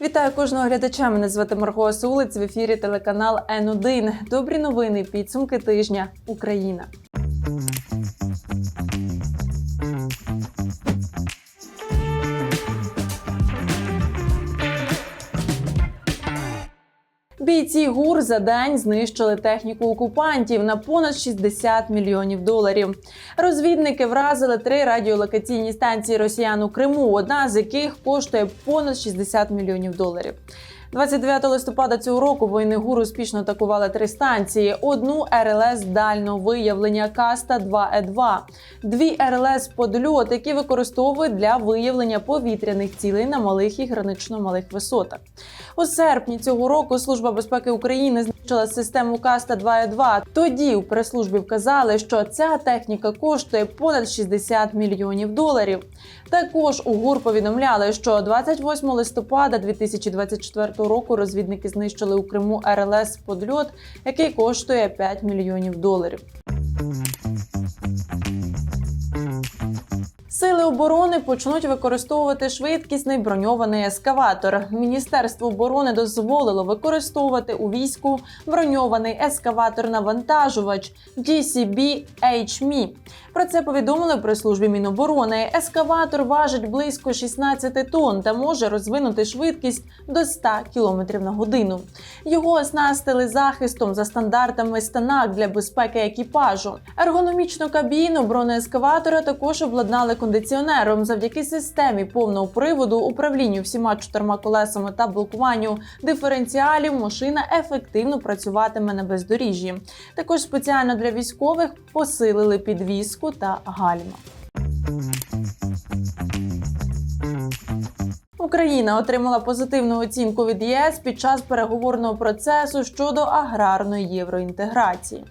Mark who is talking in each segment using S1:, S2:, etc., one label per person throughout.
S1: Вітаю кожного глядача. Мене звати Марго Сулиць в ефірі телеканал Н1. Добрі новини. Підсумки тижня. Україна. Бійці ГУР за день знищили техніку окупантів на понад 60 мільйонів доларів. Розвідники вразили три радіолокаційні станції росіян у Криму, одна з яких коштує понад 60 мільйонів доларів. 29 листопада цього року воїни ГУР успішно атакували три станції: одну РЛС дальнього виявлення Каста 2 е 2 дві РЛС подльот, які використовують для виявлення повітряних цілей на малих і гранично малих висотах. У серпні цього року Служба безпеки України знищила систему Каста 2 е 2 Тоді у прес-службі вказали, що ця техніка коштує понад 60 мільйонів доларів. Також у ГУР повідомляли, що 28 листопада 2024 року розвідники знищили у Криму РЛС подльот, який коштує 5 мільйонів доларів. Сили оборони почнуть використовувати швидкісний броньований ескаватор. Міністерство оборони дозволило використовувати у війську броньований ескаватор-навантажувач GCB-HME. Про це повідомили при службі Міноборони. Ескаватор важить близько 16 тонн та може розвинути швидкість до 100 км на годину. Його оснастили захистом за стандартами станак для безпеки екіпажу. Ергономічну кабіну бронеескаватора також обладнали кондиціонером завдяки системі повного приводу, управлінню всіма чотирма колесами та блокуванню диференціалів. Машина ефективно працюватиме на бездоріжжі. Також спеціально для військових посилили підвізку та гальма. Україна отримала позитивну оцінку від ЄС під час переговорного процесу щодо аграрної євроінтеграції.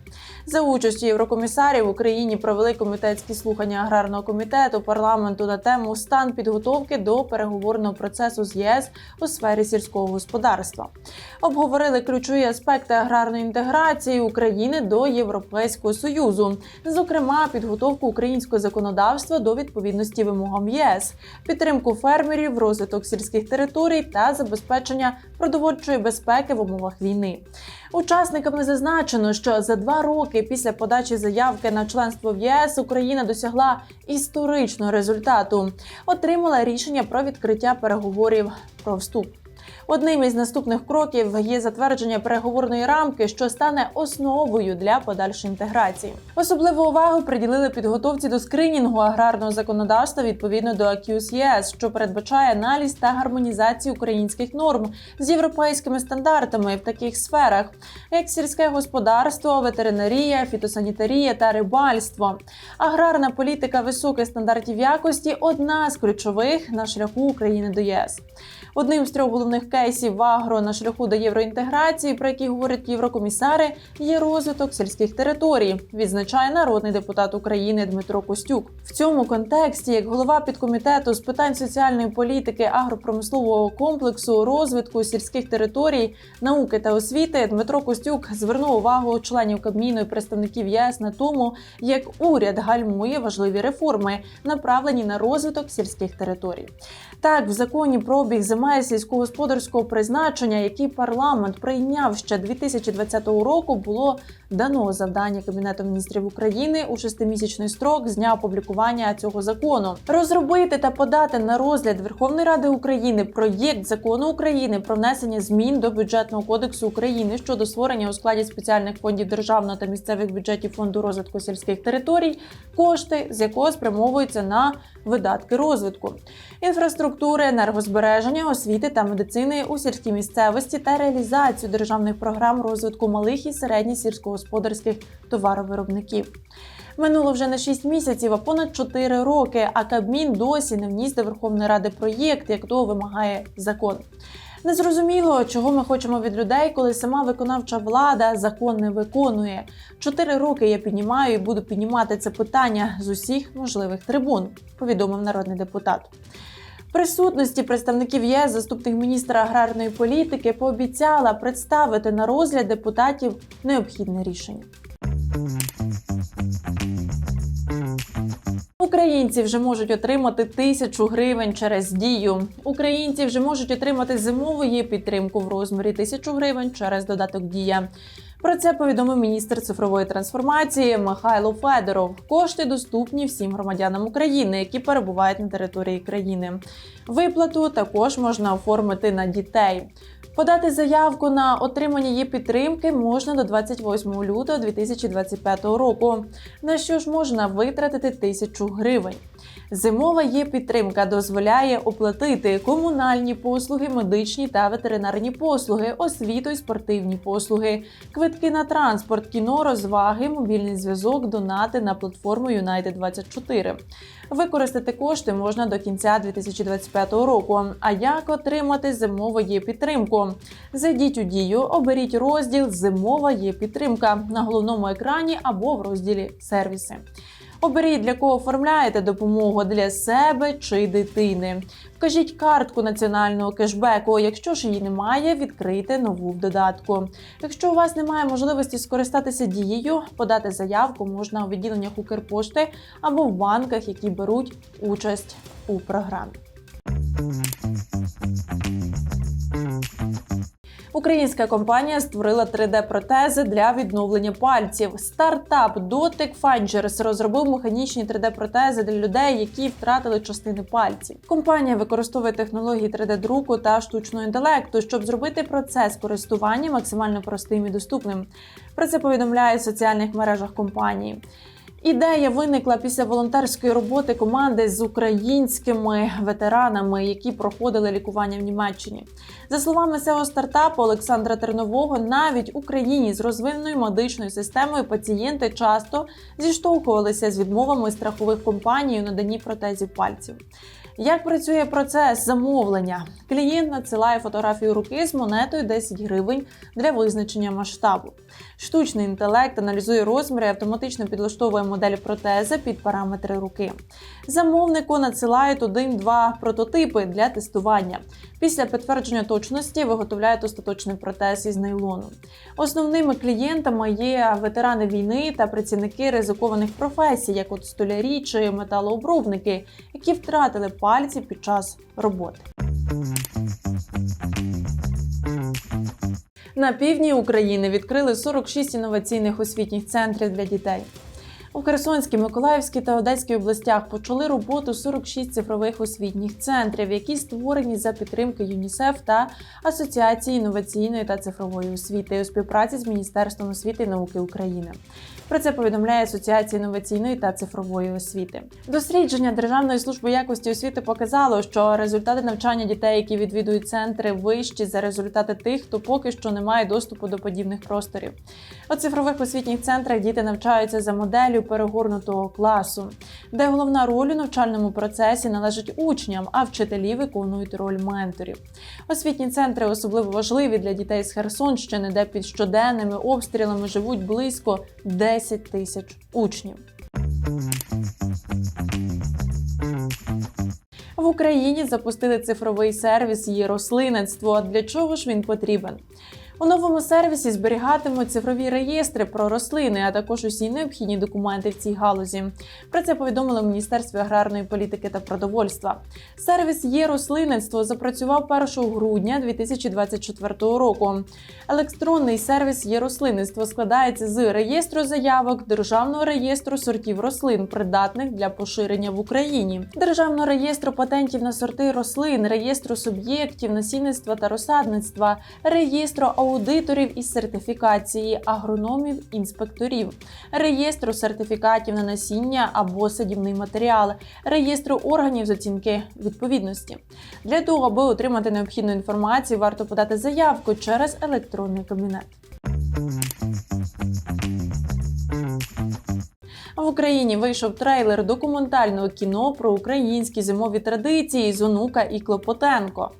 S1: За участю єврокомісарів в Україні провели комітетські слухання аграрного комітету парламенту на тему стан підготовки до переговорного процесу з ЄС у сфері сільського господарства. Обговорили ключові аспекти аграрної інтеграції України до Європейського союзу, зокрема підготовку українського законодавства до відповідності вимогам ЄС, підтримку фермерів, розвиток сільських територій та забезпечення продовольчої безпеки в умовах війни. Учасниками зазначено, що за два роки після подачі заявки на членство в ЄС Україна досягла історичного результату, отримала рішення про відкриття переговорів про вступ. Одним із наступних кроків є затвердження переговорної рамки, що стане основою для подальшої інтеграції. Особливу увагу приділили підготовці до скринінгу аграрного законодавства відповідно до АКЮС ЄС, що передбачає аналіз та гармонізацію українських норм з європейськими стандартами в таких сферах, як сільське господарство, ветеринарія, фітосанітарія та рибальство. Аграрна політика високих стандартів якості одна з ключових на шляху України до ЄС. Одним з трьох головних кейсів агро на шляху до євроінтеграції, про які говорять єврокомісари, є розвиток сільських територій, відзначає народний депутат України Дмитро Костюк. В цьому контексті, як голова підкомітету з питань соціальної політики, агропромислового комплексу, розвитку сільських територій, науки та освіти, Дмитро Костюк звернув увагу членів Кабміну і представників ЄС на тому, як уряд гальмує важливі реформи, направлені на розвиток сільських територій. Так, в законі про обіг земель сільськогосподарського призначення, який парламент прийняв ще 2020 року, було дано завдання Кабінету міністрів України у шестимісячний строк з дня опублікування цього закону. Розробити та подати на розгляд Верховної Ради України проєкт закону України про внесення змін до бюджетного кодексу України щодо створення у складі спеціальних фондів державного та місцевих бюджетів фонду розвитку сільських територій, кошти з якого спрямовуються на видатки розвитку. Інфраструктури, енергозбереження, освіти та медицини у сільській місцевості та реалізацію державних програм розвитку малих і середніх сільськогосподарських товаровиробників. Минуло вже не 6 місяців, а понад 4 роки. А Кабмін досі не вніс до Верховної Ради проєкт, як того вимагає закон. Незрозуміло, чого ми хочемо від людей, коли сама виконавча влада закон не виконує. Чотири роки я піднімаю і буду піднімати це питання з усіх можливих трибун, повідомив народний депутат. Присутності представників ЄС заступник міністра аграрної політики пообіцяла представити на розгляд депутатів необхідне рішення. Українці вже можуть отримати тисячу гривень через дію. Українці вже можуть отримати зимову є підтримку в розмірі тисячу гривень через додаток Дія. Про це повідомив міністр цифрової трансформації Михайло Федоров. Кошти доступні всім громадянам України, які перебувають на території країни. Виплату також можна оформити на дітей. Подати заявку на отримання її підтримки можна до 28 лютого 2025 року. На що ж можна витратити тисячу гривень? Зимова є підтримка дозволяє оплатити комунальні послуги, медичні та ветеринарні послуги, освіту і спортивні послуги, квитки на транспорт, кіно, розваги, мобільний зв'язок, донати на платформу United 24 Використати кошти можна до кінця 2025 року. А як отримати зимову є підтримку? Зайдіть у дію, оберіть розділ Зимова є підтримка на головному екрані або в розділі сервіси. Оберіть, для кого оформляєте допомогу для себе чи дитини. Вкажіть картку національного кешбеку. Якщо ж її немає, відкрийте нову в додатку. Якщо у вас немає можливості скористатися дією, подати заявку можна у відділеннях Укрпошти або в банках, які беруть участь у програмі. Українська компанія створила 3D-протези для відновлення пальців. Стартап Dotic Fingers розробив механічні 3D-протези для людей, які втратили частини пальців. Компанія використовує технології 3D-друку та штучного інтелекту, щоб зробити процес користування максимально простим і доступним. Про це повідомляє в соціальних мережах компанії. Ідея виникла після волонтерської роботи команди з українськими ветеранами, які проходили лікування в Німеччині. За словами цього стартапу Олександра Тернового, навіть Україні з розвиненою медичною системою пацієнти часто зіштовхувалися з відмовами страхових компаній у наданні протезів пальців. Як працює процес замовлення? Клієнт надсилає фотографію руки з монетою 10 гривень для визначення масштабу. Штучний інтелект аналізує розміри і автоматично підлаштовує модель протези під параметри руки. Замовнику надсилають один-два прототипи для тестування. Після підтвердження точності виготовляють остаточний протез із нейлону. Основними клієнтами є ветерани війни та працівники ризикованих професій, як от столярі чи металообробники, які втратили пальці під час роботи. На півдні України відкрили 46 інноваційних освітніх центрів для дітей. У Херсонській, Миколаївській та Одеській областях почали роботу 46 цифрових освітніх центрів, які створені за підтримки ЮНІСЕФ та Асоціації інноваційної та цифрової освіти у співпраці з Міністерством освіти і науки України. Про це повідомляє Асоціація інноваційної та цифрової освіти. Дослідження Державної служби якості освіти показало, що результати навчання дітей, які відвідують центри, вищі за результати тих, хто поки що не має доступу до подібних просторів. У цифрових освітніх центрах діти навчаються за моделлю перегорнутого класу, де головна роль у навчальному процесі належить учням, а вчителі виконують роль менторів. Освітні центри особливо важливі для дітей з Херсонщини, де під щоденними обстрілами живуть близько 10 тисяч учнів. В Україні запустили цифровий сервіс є рослинництво. Для чого ж він потрібен? У новому сервісі зберігатимуть цифрові реєстри про рослини, а також усі необхідні документи в цій галузі. Про це повідомили в Міністерстві аграрної політики та продовольства. Сервіс є рослинництво запрацював 1 грудня 2024 року. Електронний сервіс є рослинництво складається з реєстру заявок, державного реєстру сортів рослин, придатних для поширення в Україні, державного реєстру патентів на сорти рослин, реєстру суб'єктів насінництва та розсадництва, реєстру аудиторів із сертифікації агрономів, інспекторів, реєстру сертифікатів на насіння або садівний матеріал, реєстру органів з оцінки відповідності. Для того, аби отримати необхідну інформацію, варто подати заявку через електронний кабінет. В Україні вийшов трейлер документального кіно про українські зимові традиції з онука і Клопотенко.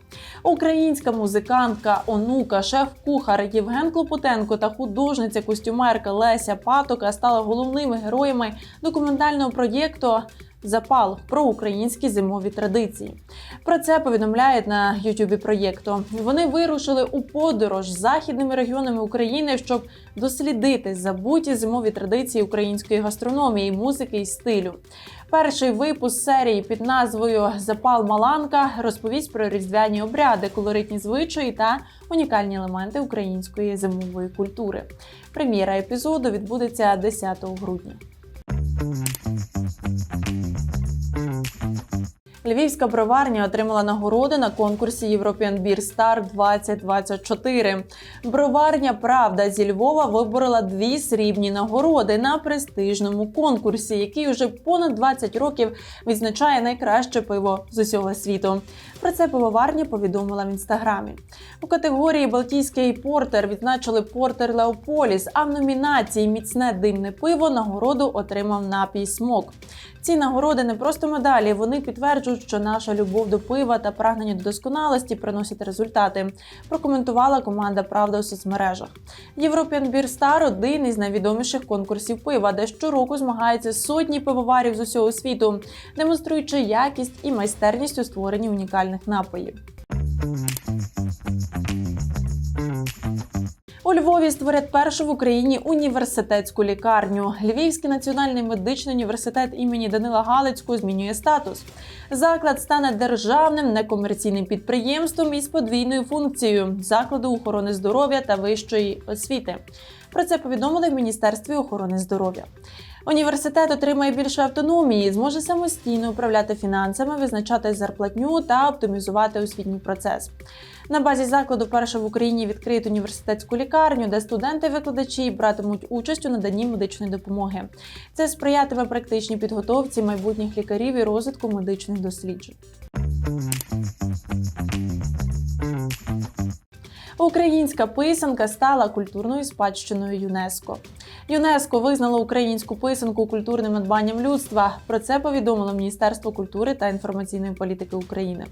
S1: Українська музикантка, онука, шеф-кухар Євген Клопотенко та художниця костюмерка Леся Патока стали головними героями документального проєкту Запал про українські зимові традиції. Про це повідомляють на Ютубі проєкту. Вони вирушили у подорож західними регіонами України, щоб дослідити забуті зимові традиції української гастрономії, музики і стилю. Перший випуск серії під назвою Запал Маланка розповість про різдвяні обряди, колоритні звичаї та унікальні елементи української зимової культури. Прем'єра епізоду відбудеться 10 грудня. Львівська броварня отримала нагороди на конкурсі European Beer Star 2024. Броварня Правда зі Львова виборола дві срібні нагороди на престижному конкурсі, який уже понад 20 років відзначає найкраще пиво з усього світу. Про це пивоварня повідомила в інстаграмі. У категорії Балтійський портер відзначили портер Леополіс. А в номінації Міцне димне пиво нагороду отримав напій смок. Ці нагороди не просто медалі, вони підтверджують, що наша любов до пива та прагнення до досконалості приносять результати. Прокоментувала команда Правда у соцмережах. European Beer Star – один із найвідоміших конкурсів пива, де щороку змагаються сотні пивоварів з усього світу, демонструючи якість і майстерність у створенні унікальних напоїв. У Львові створять першу в Україні університетську лікарню. Львівський національний медичний університет імені Данила Галицького змінює статус. Заклад стане державним некомерційним підприємством із подвійною функцією закладу охорони здоров'я та вищої освіти. Про це повідомили в Міністерстві охорони здоров'я. Університет отримає більше автономії, зможе самостійно управляти фінансами, визначати зарплатню та оптимізувати освітній процес. На базі закладу перше в Україні відкриють університетську лікарню, де студенти викладачі братимуть участь у наданні медичної допомоги. Це сприятиме практичній підготовці майбутніх лікарів і розвитку медичних досліджень. Українська писанка стала культурною спадщиною ЮНЕСКО. ЮНЕСКО визнало українську писанку культурним надбанням людства. Про це повідомило Міністерство культури та інформаційної політики України.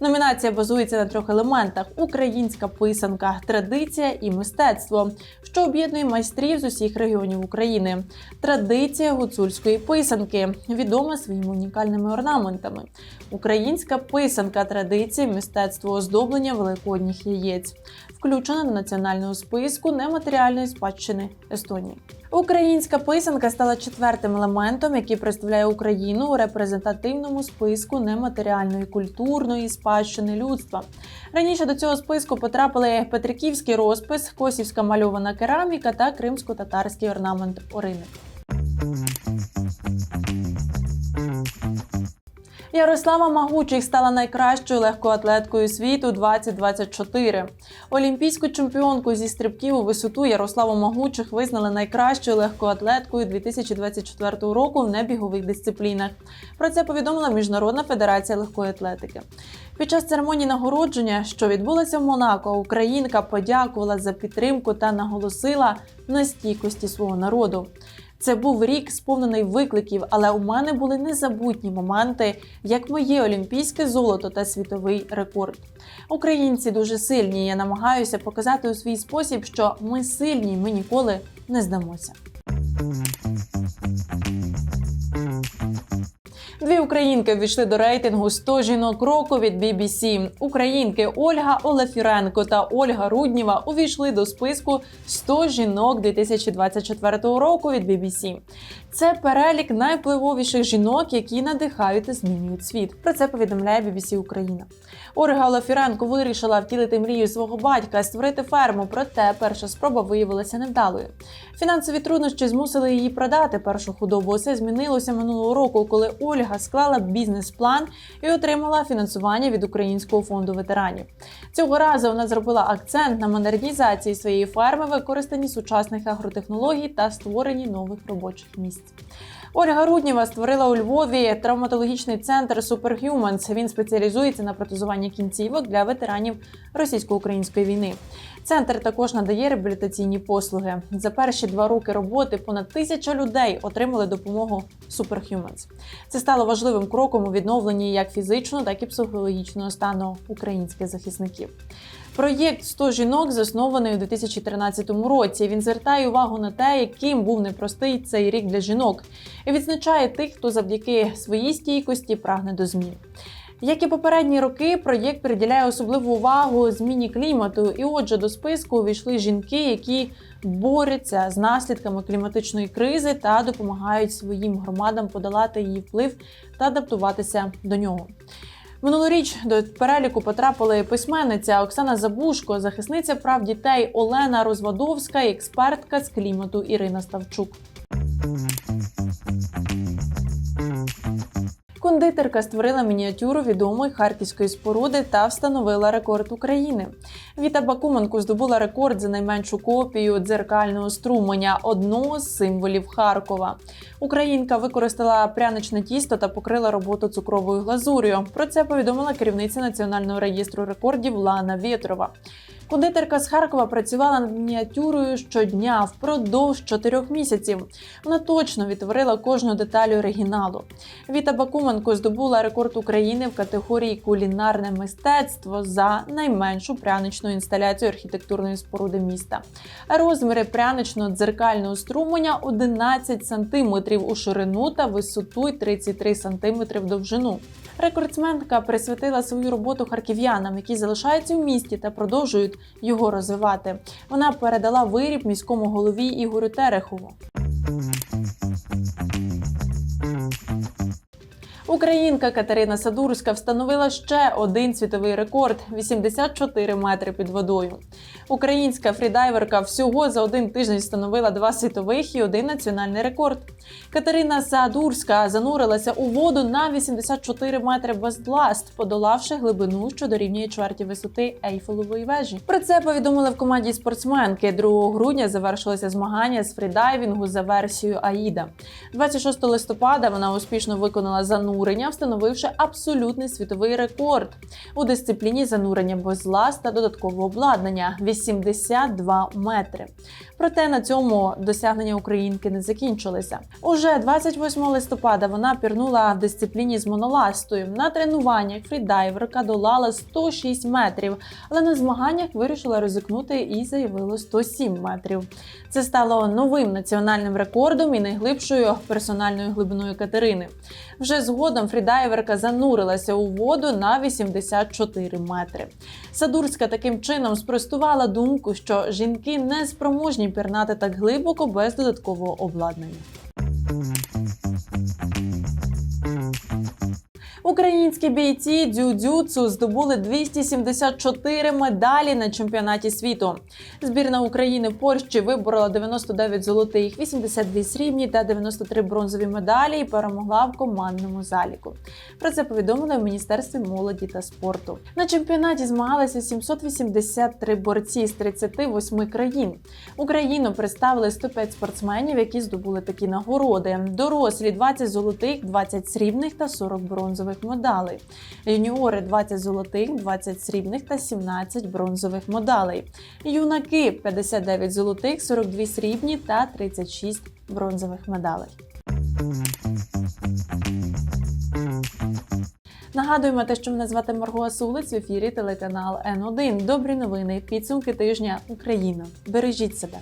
S1: Номінація базується на трьох елементах: українська писанка, традиція і мистецтво, що об'єднує майстрів з усіх регіонів України. Традиція гуцульської писанки, відома своїми унікальними орнаментами. Українська писанка, традиція, мистецтво оздоблення великодніх яєць включена до національного списку нематеріальної спадщини Естонії. Українська писанка стала четвертим елементом, який представляє Україну у репрезентативному списку нематеріальної культурної спадщини людства. Раніше до цього списку потрапили Петриківський розпис, косівська мальована кераміка та кримсько-татарський орнамент Орини. Ярослава Магучих стала найкращою легкоатлеткою світу 2024. Олімпійську чемпіонку зі стрибків у висоту Ярославу Магучих визнали найкращою легкоатлеткою 2024 року в небігових дисциплінах. Про це повідомила Міжнародна федерація легкої атлетики. Під час церемонії нагородження, що відбулося в Монако, Українка подякувала за підтримку та наголосила на стійкості свого народу. Це був рік сповнений викликів, але у мене були незабутні моменти, як моє олімпійське золото та світовий рекорд. Українці дуже сильні. Я намагаюся показати у свій спосіб, що ми сильні, ми ніколи не здамося. Дві українки ввійшли до рейтингу 100 жінок року від BBC. Українки Ольга Олефіренко та Ольга Рудніва увійшли до списку 100 жінок 2024 року від BBC. Це перелік найвпливовіших жінок, які надихають та змінюють світ. Про це повідомляє BBC Україна. Ольга Олефіренко вирішила втілити мрію свого батька створити ферму, проте перша спроба виявилася невдалою. Фінансові труднощі змусили її продати першу худобу. Це змінилося минулого року, коли Ольга склала бізнес-план і отримала фінансування від Українського фонду ветеранів. Цього разу вона зробила акцент на модернізації своєї ферми, використанні сучасних агротехнологій та створенні нових робочих місць. Ольга Рудніва створила у Львові травматологічний центр Superhumans. Він спеціалізується на протезуванні кінцівок для ветеранів російсько-української війни. Центр також надає реабілітаційні послуги. За перші два роки роботи понад тисяча людей отримали допомогу Superhumans. Це стало важливим кроком у відновленні як фізичного, так і психологічного стану українських захисників. Проєкт «100 жінок заснований у 2013 році. Він звертає увагу на те, яким був непростий цей рік для жінок, і відзначає тих, хто завдяки своїй стійкості прагне до змін. Як і попередні роки, проєкт приділяє особливу увагу зміні клімату, і отже, до списку увійшли жінки, які борються з наслідками кліматичної кризи та допомагають своїм громадам подолати її вплив та адаптуватися до нього. Минулоріч до переліку потрапили письменниця Оксана Забушко, захисниця прав дітей Олена Розвадовська експертка з клімату Ірина Ставчук. Кондитерка створила мініатюру відомої харківської споруди та встановила рекорд України. Віта Бакуменко здобула рекорд за найменшу копію дзеркального струменя одного з символів Харкова. Українка використала пряничне тісто та покрила роботу цукровою глазур'ю. Про це повідомила керівниця національного реєстру рекордів Лана Вєтрова. Кондитерка з Харкова працювала над мініатюрою щодня впродовж чотирьох місяців. Вона точно відтворила кожну деталь оригіналу. Віта Бакуменко здобула рекорд України в категорії кулінарне мистецтво за найменшу пряничну інсталяцію архітектурної споруди міста. Розміри прянично-дзеркального струменя 11 см у ширину та висоту й 33 см довжину. Рекордсменка присвятила свою роботу харків'янам, які залишаються в місті та продовжують його розвивати. Вона передала виріб міському голові Ігорю Терехову. Українка Катерина Садурська встановила ще один світовий рекорд 84 метри під водою. Українська фрідайверка всього за один тиждень встановила два світових і один національний рекорд. Катерина Садурська занурилася у воду на 84 метри без ласт, подолавши глибину, що дорівнює чверті висоти Ейфелевої вежі. Про це повідомили в команді спортсменки. 2 грудня завершилося змагання з фрідайвінгу за версією Аїда. 26 листопада вона успішно виконала занурення, встановивши абсолютний світовий рекорд у дисципліні занурення без та додаткового обладнання 82 метри. Проте на цьому досягнення українки не закінчилися. Уже 28 листопада вона пірнула в дисципліні з моноластою. На тренуваннях фрідайверка долала 106 метрів, але на змаганнях вирішила ризикнути і заявила 107 метрів. Це стало новим національним рекордом і найглибшою персональною глибиною Катерини. Вже згодом фрідайверка занурилася у воду на 84 метри. Садурська таким чином спростувала думку, що жінки не спроможні пірнати так глибоко без додаткового обладнання. Українські бійці дзюдзюцу здобули 274 медалі на чемпіонаті світу. Збірна України в Польщі виборола 99 золотих, 82 срібні та 93 бронзові медалі і перемогла в командному заліку. Про це повідомили в міністерстві молоді та спорту. На чемпіонаті змагалися 783 борці з 38 країн. Україну представили 105 спортсменів, які здобули такі нагороди: дорослі 20 золотих, 20 срібних та 40 бронзових медалей. Юніори 20 золотих, 20 срібних та 17 бронзових медалей. Юнаки 59 золотих, 42 срібні та 36 бронзових медалей. Нагадуємо те, що мене звати Марго Асулець в ефірі телеканал Н1. Добрі новини, підсумки тижня Україна. Бережіть себе.